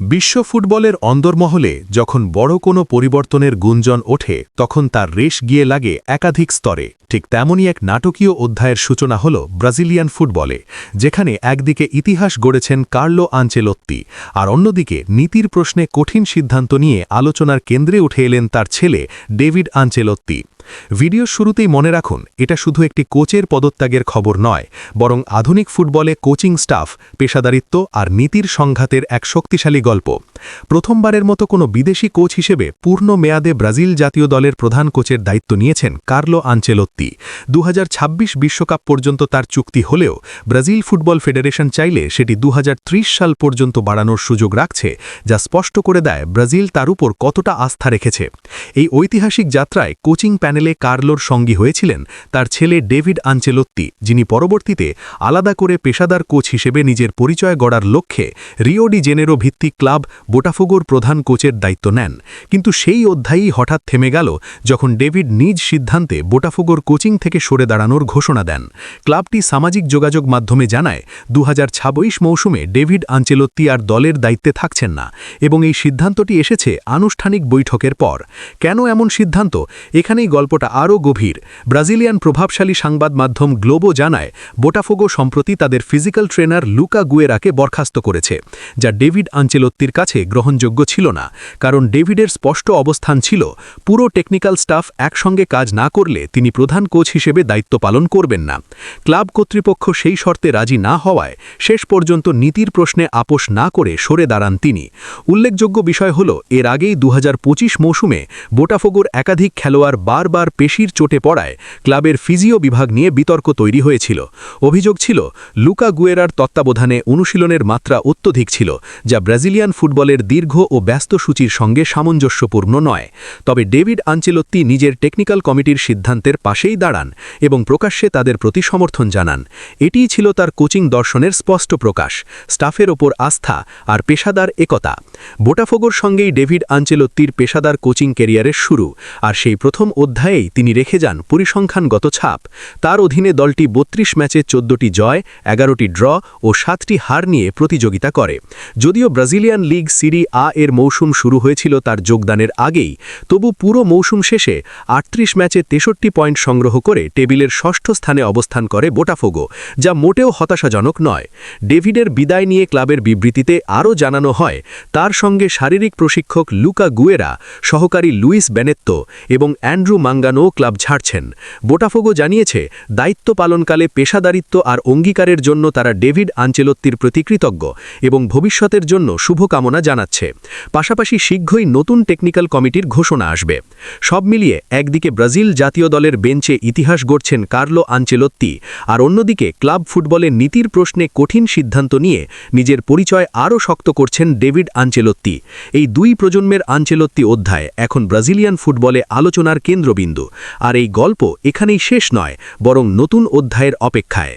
বিশ্ব ফুটবলের অন্দরমহলে যখন বড় কোনো পরিবর্তনের গুঞ্জন ওঠে, তখন তার রেশ গিয়ে লাগে একাধিক স্তরে। ঠিক তেমনই এক নাটকীয় অধ্যায়ের সূচনা হল ব্রাজিলিয়ান ফুটবলে, যেখানে একদিকে ইতিহাস গড়েছেন কার্লো আঞ্চেলত্তি, আর অন্যদিকে নীতির প্রশ্নে কঠিন সিদ্ধান্ত নিয়ে আলোচনার কেন্দ্রে উঠে এলেন তার ছেলে ডেভিড আঞ্চেলত্তি। ভিডিও শুরুতেই মনে রাখুন, এটা শুধু একটি কোচের পদত্যাগের খবর নয়, বরং আধুনিক ফুটবলে কোচিং স্টাফ, পেশাদারিত্ব আর নীতির সংঘাতের এক শক্তিশালী গল্প। প্রথমবারের মতো কোনো বিদেশি কোচ হিসেবে পূর্ণ মেয়াদে ব্রাজিল জাতীয় দলের প্রধান কোচের দায়িত্ব নিয়েছেন কার্লো আঞ্চেলত্তি দু বিশ্বকাপ পর্যন্ত তার চুক্তি হলেও ব্রাজিল ফুটবল ফেডারেশন চাইলে সেটি দু হাজার ত্রিশ সাল পর্যন্ত বাড়ানোর সুযোগ রাখছে, যা স্পষ্ট করে দেয় ব্রাজিল তার উপর কতটা আস্থা রেখেছে। এই ঐতিহাসিক যাত্রায় কোচিং প্যানেলে কার্লোর সঙ্গী হয়েছিলেন তার ছেলে ডেভিড আঞ্চেলত্তি যিনি পরবর্তীতে আলাদা করে পেশাদার কোচ হিসেবে নিজের পরিচয় গড়ার লক্ষ্যে রিওডি জেনেরো ভিত্তিক ক্লাব বোটাফোগোর প্রধান কোচের দায়িত্ব নেন। কিন্তু সেই অধ্যায়ই হঠাৎ থেমে গেল যখন ডেভিড নিজ সিদ্ধান্তে বোটাফোগোর কোচিং থেকে সরে দাঁড়ানোর ঘোষণা দেন। ক্লাবটি সামাজিক যোগাযোগ মাধ্যমে জানায় দু হাজার ছাব্বিশ মৌসুমে ডেভিড আঞ্চেলত্তি আর দলের দায়িত্বে থাকছেন না এবং এই সিদ্ধান্তটি এসেছে আনুষ্ঠানিক বৈঠকের পর। কেন এমন সিদ্ধান্ত? এখানেই গল্পটা আরও গভীর। ব্রাজিলিয়ান প্রভাবশালী সংবাদ মাধ্যম গ্লোবো জানায়, বোটাফোগো সম্প্রতি তাদের ফিজিক্যাল ট্রেনার লুকা গুয়েরাকে বরখাস্ত করেছে, যা ডেভিড আঞ্চেলত্তির কাছে গ্রহণযোগ্য ছিল না, কারণ ডেভিডের স্পষ্ট অবস্থান ছিল, পুরো টেকনিক্যাল স্টাফ একসঙ্গে কাজ না করলে তিনি প্রধান কোচ হিসেবে দায়িত্ব পালন করবেন না। ক্লাব কর্তৃপক্ষ সেই শর্তে রাজি না হওয়ায় শেষ পর্যন্ত নীতির প্রশ্নে আপোষ না করে সরে দাঁড়ান তিনি। উল্লেখযোগ্য বিষয় হল, এর আগেই দু মৌসুমে বোটাফোগোর একাধিক খেলোয়াড় বারবার পেশির চোটে পড়ায় ক্লাবের ফিজিও বিভাগ নিয়ে বিতর্ক তৈরি হয়েছিল। অভিযোগ ছিল, লুকা গুয়েরার তত্ত্বাবধানে অনুশীলনের মাত্রা অত্যধিক ছিল, যা ব্রাজিলিয়ান ফুটবলের দীর্ঘ ও ব্যস্ত সূচির সঙ্গে সামঞ্জস্যপূর্ণ নয়, তবে ডেভিড আঞ্চেলত্তি নিজের টেকনিক্যাল কমিটির সিদ্ধান্তের পাশেই দাঁড়ান এবং প্রকাশ্যে তাদের প্রতি সমর্থন জানান। এটিই ছিল তার কোচিং দর্শনের স্পষ্ট প্রকাশ, স্টাফের ওপর আস্থা আর পেশাদার একতা। বোটাফোগোর সঙ্গেই ডেভিড আঞ্চেলত্তির পেশাদার কোচিং ক্যারিয়ারের শুরু, আর সেই প্রথম অধ্যায়েই তিনি রেখে যান পরিসংখ্যানগত ছাপ। তার অধীনে দলটি বত্রিশ ম্যাচে চোদ্দটি জয়, এগারোটি ড্র ও সাতটি হার নিয়ে প্রতিযোগিতা করে। যদিও ব্রাজিলিয়ান লিগ সিরি আ এর মৌসুম শুরু হয়েছিল তার যোগদানের আগেই। তবু পুরো মৌসুম শেষে আটত্রিশ ম্যাচে তেষট্টি পয়েন্ট সংগ্রহ করে টেবিলের ষষ্ঠ স্থানে অবস্থান করে বোটাফোগো, যা মোটেও হতাশাজনক নয়। ডেভিডের বিদায় নিয়ে ক্লাবের বিবৃতিতে আরও জানানো হয়, তার সঙ্গে শারীরিক প্রশিক্ষক লুকা গুয়েরা, সহকারী লুইস বেনেত্তো এবং অ্যান্ড্রু মাঙ্গানো ক্লাব ছাড়ছেন। বোটাফোগো জানিয়েছে, দায়িত্ব পালনকালে পেশাদারিত্ব আর অঙ্গীকারের জন্য তারা ডেভিড আঞ্চেলত্তির প্রতি কৃতজ্ঞ এবং ভবিষ্যতের জন্য শুভকামনা জানাচ্ছে। পাশাপাশি শীঘ্রই নতুন টেকনিক্যাল কমিটির ঘোষণা আসবে। সব মিলিয়ে একদিকে ব্রাজিল জাতীয় দলের বেঞ্চে ইতিহাস গড়ছেন কার্লো আঞ্চেলত্তি, আর অন্যদিকে ক্লাব ফুটবলের নীতির প্রশ্নে কঠিন সিদ্ধান্ত নিয়ে নিজের পরিচয় আরও শক্ত করছেন ডেভিড আঞ্চেলত্তি। এই দুই প্রজন্মের আঞ্চেলত্তি অধ্যায় এখন ব্রাজিলিয়ান ফুটবলে আলোচনার কেন্দ্রবিন্দু। আর এই গল্প এখানেই শেষ নয়, বরং নতুন অধ্যায়ের অপেক্ষায়।